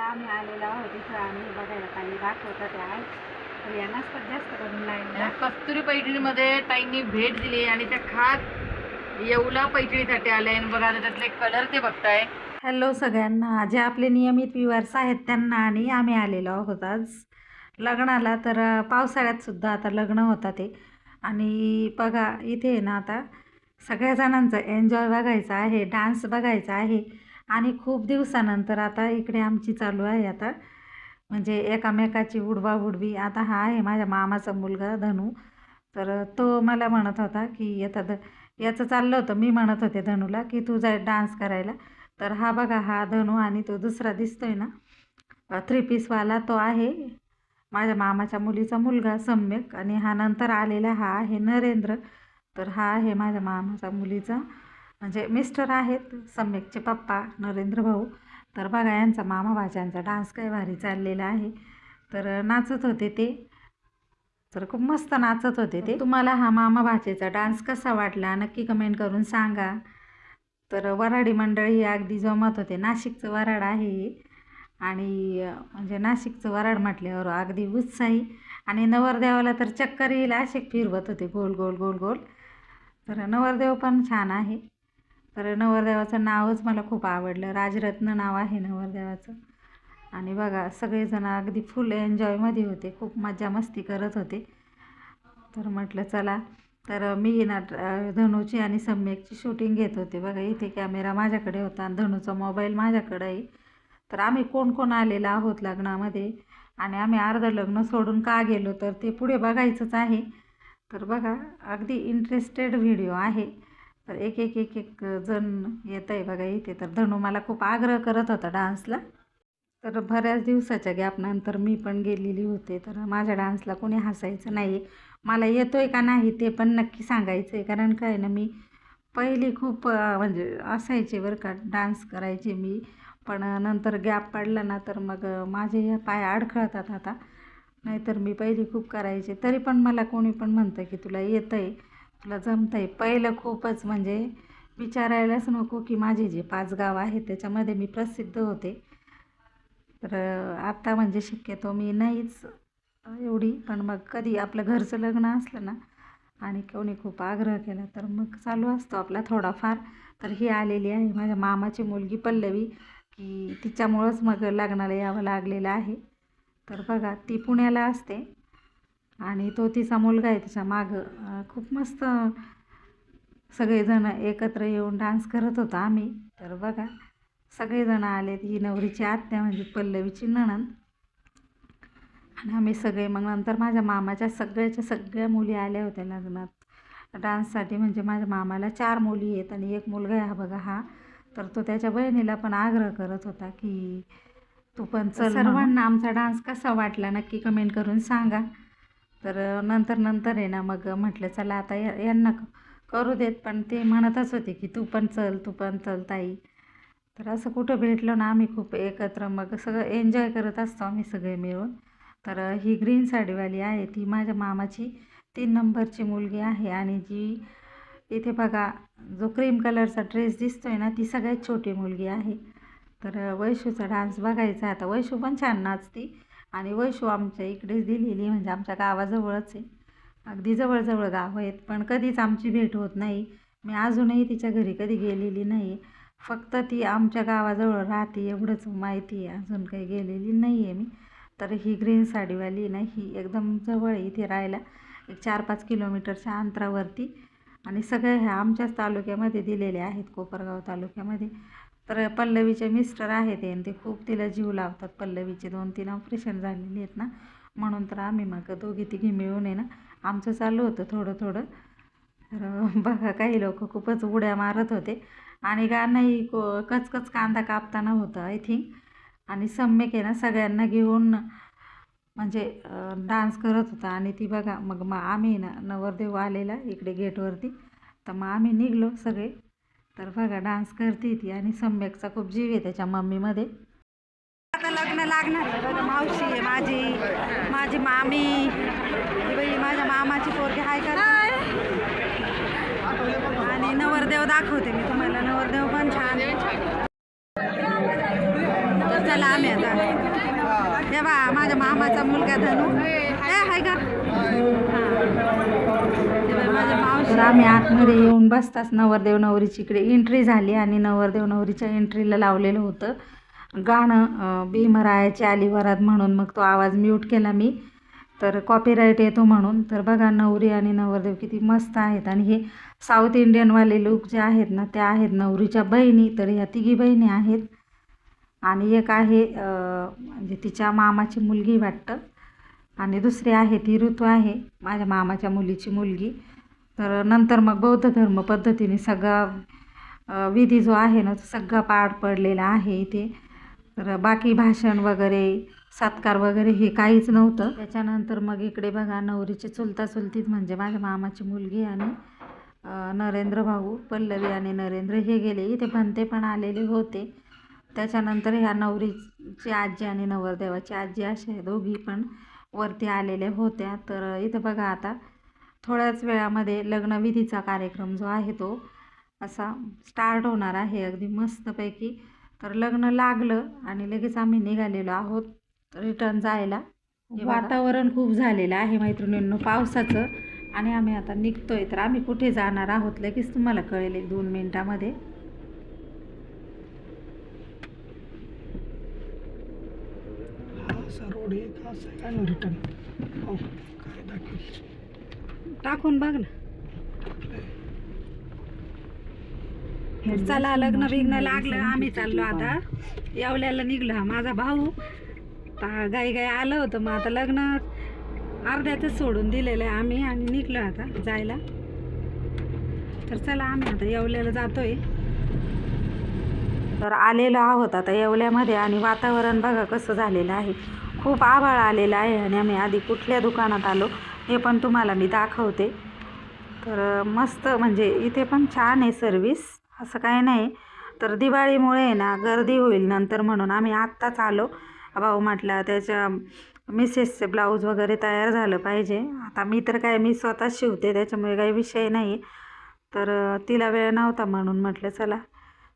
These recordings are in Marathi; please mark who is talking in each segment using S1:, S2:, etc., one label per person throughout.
S1: आम्ही आलेलो आहोत इथं. आम्ही बघायला काही दाखवतात आहे तर यांनाच पण जास्त करून लाईन
S2: कस्तुरी पैठणीमध्ये ताईंनी भेट दिली आणि त्या खास येवला पैठणीसाठी आल्या. आणि बघा त्यातले कलर ते बघताय.
S1: हॅलो सगळ्यांना. जे आपले नियमित व्ह्युअर्स आहेत त्यांना आणि आम्ही आलेलो आहोत आज. लग्नाला तर पावसाळ्यात सुद्धा आता लग्न होतं ते. आणि बघा इथे आहे ना आता सगळ्या जणांचं एन्जॉय बघायचं आहे डान्स बघायचा आहे. आणि खूप दिवसानंतर आता इकडे आमची चालू आहे आता. म्हणजे एकामेकाची उडवा उडवी. आता हा आहे माझ्या मामाचा मुलगा धनू. तर तो मला म्हणत होता की येता द याचं चाललं होतं. मी म्हणत होते धनूला की तू जाय डान्स करायला. तर हा बघा हा धनू आणि तो दुसरा दिसतोय ना. थ्री पीसवाला तो आहे. माझ्या मामाच्या मुलीचा मुलगा सम्यक. आणि हा नंतर आलेला हा आहे नरेंद्र. तर हा आहे माझ्या मामाचा मुलीचा. म्हणजे मिस्टर आहेत सम्यकचे पप्पा नरेंद्र भाऊ. तर बघा यांचा मामा भाज्यांचा डान्स काय भारी चाललेला आहे. तर नाचत होते ते. तर खूप मस्त नाचत होते ते. तुम्हाला हा मामा भाचेचा डान्स कसा वाटला नक्की कमेंट करून सांगा. तर वराडी मंडळी ही अगदी जमत होते. नाशिकचं वराड आहे आणि म्हणजे नाशिकचं वराड म्हटल्यावर अगदी उत्साही. आणि नवरदेवाला तर चक्कर येईल असे फिरवत होते. गोल गोल गोल गोल. तर नवरदेव पण छान आहे. तर नवरदेवाचं नावच मला खूप आवडलं. राजरत्न नाव आहे नवरदेवाचं. आणि बघा सगळेजण अगदी फुल एन्जॉयमध्ये होते. खूप मजा मस्ती करत होते. तर म्हटलं चला. तर मी ना धनूची धनुची आणि सम्यकची शूटिंग घेत होते. बघा इथे कॅमेरा माझ्याकडे होता आणि धनुचा मोबाईल माझ्याकडे आहे तर आम्ही कोण कोण आलेला आहोत लग्नामध्ये? आणि आम्ही अर्धं लग्न सोडून का गेलो? तर ते पुढे बघायचंच आहे. तर बघा अगदी इंटरेस्टेड व्हिडिओ आहे. तर एक एक एक एक जण येत आहे बघा इथे. तर धनू मला खूप आग्रह करत होता डान्सला. तर बऱ्याच दिवसाच्या गॅपनंतर मी पण गेलेली होते. तर माझ्या डान्सला कोणी हसायचं नाही मला येतो आहे का नाही ते पण नक्की सांगायचं आहे कारण काय ना मी पहिली खूप म्हणजे असायचे बरं का डान्स करायचे मी. पण नंतर गॅप पडला ना तर मग माझे पाय अडखळतात आता. नाहीतर मी पहिली खूप करायचे. तरी पण मला कोणी पण म्हणतं की तुला येतं आहे तुला जमतं आहे पहिलं खूपच म्हणजे विचारायलाच नको की माझे जे पाच गाव आहेत त्याच्यामध्ये मी प्रसिद्ध होते. तर आत्ता म्हणजे शक्यतो मी नाहीच एवढी पण मग कधी आपलं घरचं लग्न असलं ना आणि कोणी खूप आग्रह केला तर मग चालू असतो आपला थोडाफार. तर ही आलेली आहे माझ्या मामाची मुलगी पल्लवी की तिच्यामुळंच मग लग्नाला यावं लागलेलं आहे. तर बघा ती पुण्याला असते. आणि तो तिचा मुलगा आहे तिच्या मागं. खूप मस्त सगळेजण एकत्र येऊन डान्स करत होतो आम्ही. तर बघा सगळेजण आले ही नवरीची आत्या म्हणजे पल्लवीची नणंद. आणि आम्ही सगळे मग नंतर माझ्या मामाच्या सगळ्याच्या सगळ्या मुली आल्या होत्या लग्नात. डान्ससाठी म्हणजे माझ्या मामाला चार मुली आहेत आणि एक मुलगा आहे हा बघा हा. तर तो त्याच्या बहिणीला पण आग्रह करत होता की तू पण सर्वांना आमचा डान्स कसा वाटला नक्की कमेंट करून सांगा. तर नंतर नंतर आहे ना मग म्हटलं चला आता या यांना करू देत. पण ते म्हणतच होते की तू पण चल तू पण चल ताई. तर असं कुठं भेटलो ना आम्ही खूप एकत्र मग सगळं एन्जॉय करत असतो आम्ही सगळे मिळून. तर ही ग्रीन साडीवाली आहे ती माझ्या मामाची तीन नंबरची मुलगी आहे आणि जी इथे बघा जो क्रीम कलरचा ड्रेस दिसतो आहे ना ती सगळ्यात छोटी मुलगी आहे. तर वैशूचा डान्स बघायचा. आता वैशू पण छान नाचती. आणि वैशू आमच्या इकडेच दिलेली म्हणजे आमच्या गावाजवळच आहे. अगदी जवळजवळ गाव आहेत पण कधीच आमची भेट होत नाही. मी अजूनही तिच्या घरी कधी गेलेली नाही. फक्त ती आमच्या गावाजवळ राहते एवढंच माहिती आहे. अजून काही गेलेली नाही आहे मी. तर ही ग्रीन साडीवाली ना ही एकदम जवळ आहे इथे राहायला एक चार पाच किलोमीटरच्या अंतरावरती. आणि सगळ्या ह्या आमच्याच तालुक्यामध्ये दिलेल्या आहेत कोपरगाव तालुक्यामध्ये. तर पल्लवीचे मिस्टर आहेत आणि ते खूप तिला जीव लावतात. पल्लवीचे दोन तीन ऑपरेशन झालेले आहेत ना म्हणून तर आम्ही मग दोघी तिघी मिळून आहे ना आमचं चालू होतं थोडं थोडं तर बघा काही लोक खूपच उड्या मारत होते. आणि गाणंही को कचकच कांदा कापताना होतं आय थिंक आणि सम्यक आहे ना सगळ्यांना घेऊन म्हणजे डान्स करत होता आणि ती बघा मग मग आम्ही ना नवरदेव आलेला इकडे गेटवरती. तर मग आम्ही निघलो सगळे. तर बघा डान्स करते ती आणि सम्यकचा खूप जीव आहे त्याच्या मम्मीमध्ये. आता लग्न लागणार आहे. मावशी आहे माझी. माझी मामी. बाई माझ्या मामाची पोरगी हाय का? आणि नवरदेव दाखवते मी तुम्हाला. नवरदेव पण छान आहे चला आम्ही आता. तेव्हा बा माझ्या मामाचा मुलगा धनू. आहे हाय का तर आम्ही आतमध्ये येऊन बसताच नवरदेव नवरीची इकडे एंट्री झाली आणि नवरदेव नवरीच्या एंट्रीला लावलेलं होतं. गाणं भीमरायाची आली वरात म्हणून. मग तो आवाज म्यूट केला मी. तर कॉपीराईट येतो म्हणून. तर बघा नवरी आणि नवरदेव किती मस्त आहेत. आणि हे साऊथ इंडियनवाले लोक जे आहेत ना त्या आहेत नवरीच्या बहिणी. तर ह्या तिघी बहिणी आहेत. आणि एक आहे म्हणजे तिच्या मामाची मुलगी वाटतं. आणि दुसरी आहे ती ऋतू आहे माझ्या मामाच्या मुलीची मुलगी. तर नंतर मग बौद्ध धर्म पद्धतीने सगळा विधी जो आहे ना तो सगळा पार पडलेला आहे इथे. तर बाकी भाषण वगैरे सत्कार वगैरे हे काहीच नव्हतं. त्याच्यानंतर मग इकडे बघा नवरीचे चुलता चुलतीत म्हणजे माझ्या मामाची मुलगी आणि नरेंद्र भाऊ पल्लवी आणि नरेंद्र हे गेले. इथे भंते पण आलेले होते. त्याच्यानंतर ह्या नवरीची आजी आणि नवरदेवाची आजी अशा दोघी पण वरती आलेल्या होत्या. तर इथं बघा आता थोड्याच वेळामध्ये लग्नविधीचा कार्यक्रम जो आहे तो असा स्टार्ट होणार आहे. अगदी मस्तपैकी. तर लग्न लागलं आणि लगेच आम्ही निघालेलो आहोत रिटर्न जायला. वातावरण खूप झालेलं आहे मैत्रिणींनो पावसाचं. आणि आम्ही आता निघतोय. तर आम्ही कुठे जाणार आहोत? लगेच तुम्हाला कळेल एक दोन मिनिटामध्ये
S3: हा असा रोड आहे. असं काय ना रिटर्न हो काय दाखवेल?
S1: टाकून बघ ना. चला लग्न बिग्न लागलं आम्ही चाललो आता. येवल्याला निघलो हा माझा भाऊ. ता- गाई गाई आलं होतं मग आता लग्न अर्ध्यातच सोडून दिलेलं आहे आम्ही आणि निघलो आता जायला. तर चला आम्ही आता येवल्याला जातोय. तर आलेलो आहोत आता येवल्यामध्ये आणि वातावरण बघा कसं झालेलं आहे. खूप आभाळ आलेला आहे आणि आम्ही आधी कुठल्या दुकानात आलो हे पण तुम्हाला मी दाखवते. तर मस्त म्हणजे इथे पण छान आहे सर्विस असं काय नाही. तर दिवाळीमुळे आहे ना गर्दी होईल नंतर म्हणून आम्ही आत्ताच आलो. भाऊ म्हटला त्याच्या मिसेसचे ब्लाऊज वगैरे तयार झालं पाहिजे. आता मी तर काय मी स्वतः शिवते त्याच्यामुळे काही विषय नाही. तर तिला वेळ नव्हता म्हणून म्हटलं चला.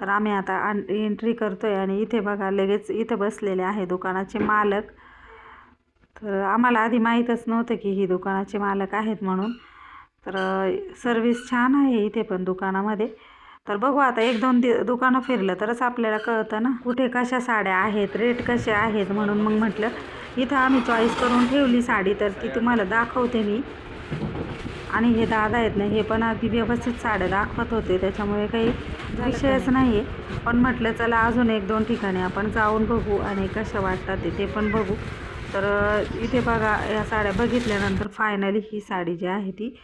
S1: तर आम्ही आता एंट्री करतो आहे आणि इथे बघा लगेच इथे बसलेले आहे दुकानाचे मालक. तर आम्हाला आधी माहीतच नव्हतं की ही दुकानाचे मालक आहेत म्हणून. तर सर्विस छान आहे इथे पण दुकानामध्ये. तर बघू आता एक दोन दि दुकानं फिरलं तरच आपल्याला कळतं ना कुठे कशा साड्या आहेत रेट कसे आहेत म्हणून मग म्हटलं इथं आम्ही चॉईस करून ठेवली साडी तर ती तुम्हाला दाखवते मी. आणि हे दादा आहेत ना हे पण अगदी व्यवस्थित साड्या दाखवत होते त्याच्यामुळे काही विषयच नाही आहे पण म्हटलं चला अजून एक दोन ठिकाणी आपण जाऊन बघू आणि कशा वाटतात ते ते पण बघू. तर इथे बघा या साड्या बघितल्यानंतर फायनली ही साडी जी आहे ती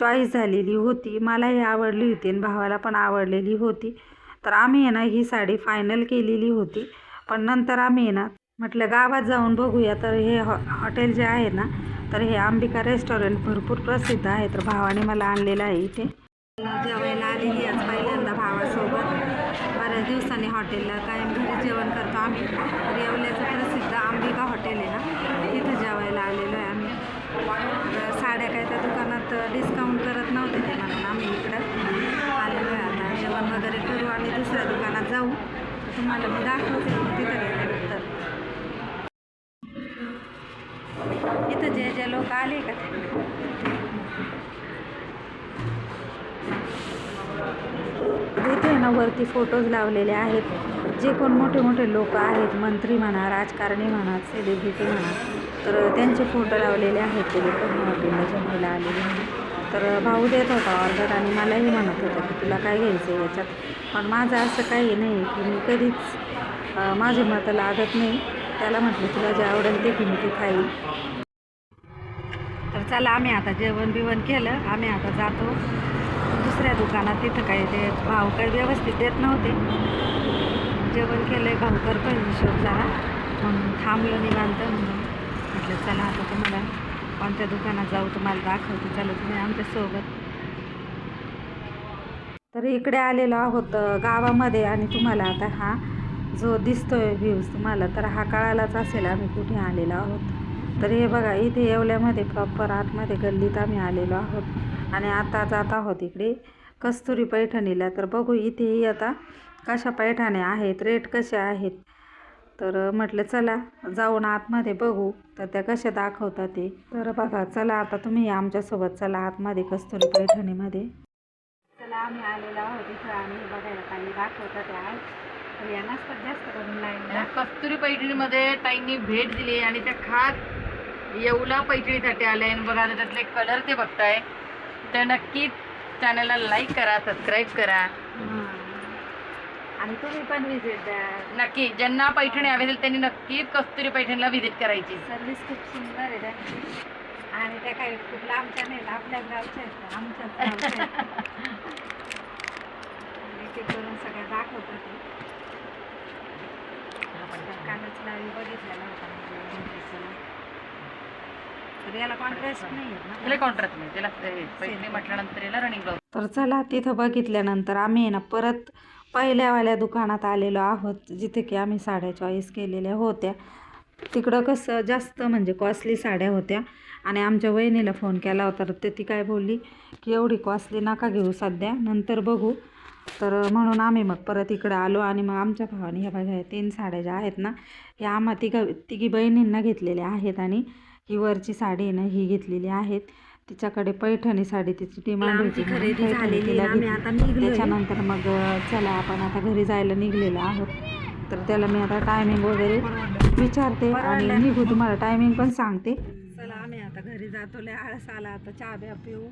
S1: चॉईस झालेली होती. मलाही आवडली होती आणि भावाला पण आवडलेली होती. तर आम्ही आहे ना ही साडी फायनल केलेली होती. पण नंतर आम्ही आहे ना म्हटलं गावात जाऊन बघूया. तर हे हॉ हॉटेल जे आहे ना तर हे अंबिका रेस्टॉरंट भरपूर प्रसिद्ध आहे. तर भावाने मला आणलेलं आहे इथे. जेवायला आलेली आज पहिल्यांदा भावासोबत. बऱ्याच दिवसांनी हॉटेलला कायम घरी जेवण करतो आम्ही. तर येवल्याचं प्रसिद्ध अंबिका हॉटेल आहे ना तिथं जेवायला आलेलो आहे आम्ही. तर साड्या काय त्या दुकानात डिस्काउंट करत नव्हते ते म्हणून आम्ही इकडं आलेलो आहे. आता जेवण वगैरे करू आणि दुसऱ्या दुकानात जाऊ. तुम्हाला मी दाखवते तिथं गेल्यानंतर. इथं जे जे लोक आले का इथे ना वरती फोटोज लावलेले आहेत. जे कोण मोठे मोठे लोक आहेत मंत्री म्हणा राजकारणी म्हणा सेलिब्रिटी म्हणा तर त्यांचे फोटो लावलेले आहेत ते लोक. हॉटेलला जेवायला आलेले तर भाऊ देत होता ऑर्डर आणि मलाही म्हणत होता की तुला काय घ्यायचं आहे याच्यात. पण माझं असं काही नाही की मी कधीच माझे मत लागत नाही. त्याला म्हटलं तुला जे आवडेल ते की मी ते खाईल तर चला आम्ही आता जेवण बिवण केलं. आम्ही आता जातो. दुसऱ्या दुकानात तिथं काय ते भाव काय व्यवस्थित देत नव्हते. जेवण केलं आहे भाऊ पण हिशोब जरा. म्हणून थांबलो निवांत. म्हणून म्हटलं चला आता तुम्हाला कोणत्या दुकानात जाऊ तुम्हाला दाखवते. चला तुम्ही आमच्यासोबत तर इकडे आलेलो आहोत गावामध्ये. आणि तुम्हाला आता हा जो दिसतोय व्ह्यूज तुम्हाला तर हा कळालाच असेल आम्ही कुठे आलेलो आहोत. तर हे बघा इथे येवल्यामध्ये प्रॉपर आतमध्ये गल्लीत आम्ही आलेलो आहोत. आणि आता जात आहोत इकडे कस्तुरी पैठणीला. तर बघू इथेही आता कशा पैठण्या आहेत रेट कसे आहेत. तर म्हटलं चला जाऊन आतमध्ये बघू. तर त्या कशा दाखवतात ते. तर बघा चला आता तुम्ही या आमच्यासोबत चला आतमध्ये कस्तुरी पैठणीमध्ये. चला आम्ही आलेलो आहोत इथं आम्ही बघायला काही दाखवतात ते तर यांनाच पण जास्त करून
S2: कस्तुरी पैठणीमध्ये ताईंनी भेट दिली आणि त्या खास येवला पैठणीसाठी आल्या. आणि बघा त्यातले कलर ते बघताय. तर नक्कीच चॅनलला लाईक करा सबस्क्राईब करा.
S1: आणि तुम्ही पण विजिट द्या.
S2: नक्की ज्यांना पैठणी हवी असेल त्यांनी नक्कीच कस्तुरी पैठणीला व्हिजिट करायची.
S1: सर्विस खूप सुंदर आहे त्यांची आणि त्या काही खूप लांबच्या नाहीत आपल्या गावच्या आहेत ते करून सगळ्या दाखवतात ते. आपण त्या कालच लाईव्ह बघितलेला होता म्हणजे इंग्लिशचा. तर याला कॉन्ट्रास्ट नाही आहेत
S2: त्याला नाही त्याला म्हटल्यानंतर याला रनिंग ब्लाऊज
S1: तर चला तिथं बघितल्यानंतर आम्ही आहे ना परत पहिल्यावाल्या दुकानात आलेलो आहोत जिथे की आम्ही साड्या चॉईस केलेल्या होत्या. तिकडं कसं जास्त म्हणजे कॉस्टली साड्या होत्या. आणि आमच्या वहिनीला फोन केला होता तर ते ती काय बोलली की एवढी कॉस्टली नका घेऊ सध्या नंतर बघू. तर म्हणून आम्ही मग परत इकडं आलो आणि मग आमच्या भावाने ह्या बघा ह्या तीन साड्या ज्या आहेत ना ह्या आम्हा तिघा तिघी बहिणींना घेतलेल्या आहेत आणि ही वरची साडी आहे ना ही घेतलेली आहेत. तिच्याकडे पैठणी साडी तिची डिमांड होती. त्याच्यानंतर मग चला आपण आता घरी जायला निघलेलो आहोत. तर त्याला मी आता टायमिंग वगैरे विचारते आणि निघू तुम्हाला टायमिंग पण सांगते. चला आम्ही आता घरी जातो. लय आळस आला आता चहा ब्या पिऊ.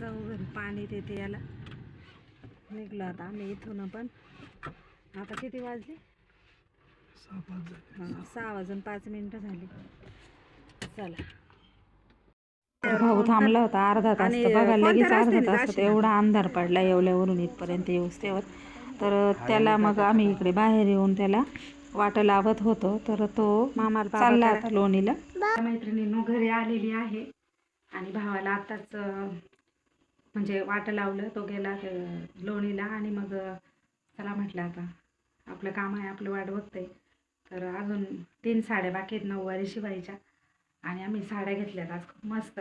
S1: जाऊ घरी पाणी देते याला. निघलो आता आम्ही इथून पण. आता किती वाजले. हां सहा वाजून पाच मिनटं झाली. चला भाऊ थांबला होता अर्धा तास बघा लगेच अर्धा तास एवढा अंधार पडला येवल्यावरून इथपर्यंत येऊस तेव्हा तर त्याला मग आम्ही इकडे बाहेर येऊन त्याला वाट लावत होतो. तर तो मामा चालला आता लोणीला. मैत्रिणीनं घरी आलेली आहे आणि भावाला आताच म्हणजे वाट लावलं. तो गेला लोणीला आणि मग चला म्हटलं आता आपलं काम आहे आपलं वाट बघतंय. तर अजून तीन साड्या बाकी आहेत नऊवारी शिवायच्या आणि आम्ही साड्या घेतल्यात. आज खूप मस्त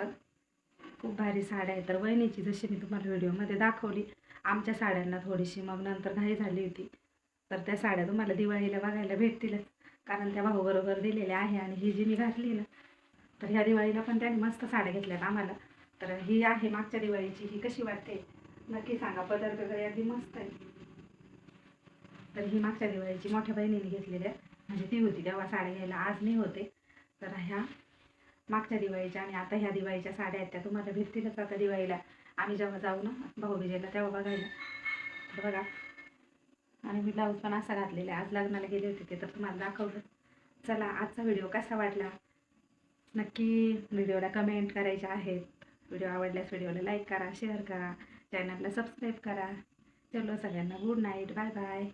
S1: खूप भारी साड्या आहेत. तर वहिनीची जशी मी तुम्हाला व्हिडिओमध्ये दाखवली आमच्या साड्यांना थोडीशी मग नंतर घाई झाली होती. तर त्या साड्या तुम्हाला दिवाळीला बघायला भेटतीलच. कारण त्या भाऊबरोबर दिलेल्या आहे आणि ही जी मी घातली ना तर ह्या दिवाळीला पण त्यांनी मस्त साड्या घेतल्यात आम्हाला. तर ही आहे मागच्या दिवाळीची ही कशी वाटते? नक्की सांगा. पदार्थ वगैरे अगदी मस्त आहे. तर ही मागच्या दिवाळीची मोठ्या बहिणीने घेतलेल्या म्हणजे ती होती तेव्हा साड्या घ्यायला. आज नाही होते. तर ह्या मागच्या दिवाळीच्या आणि आता ह्या दिवाळीच्या साड्या आहेत त्या. तुम्हाला भेटतीलच आता दिवाळीला. आम्ही जेव्हा जाऊ ना भाऊबीजेला तेव्हा बघायला. तर बघा. आणि मी ब्लाऊज पण असा घातलेला आहे. आज लग्नाला गेले होते ते तर तुम्हाला दाखवलं. चला आजचा व्हिडिओ कसा वाटला? नक्की व्हिडिओला कमेंट करायच्या आहेत. व्हिडिओ आवडल्यास व्हिडिओला लाईक करा शेअर करा. चॅनलला सबस्क्राईब करा. चलो सगळ्यांना गुड नाईट बाय बाय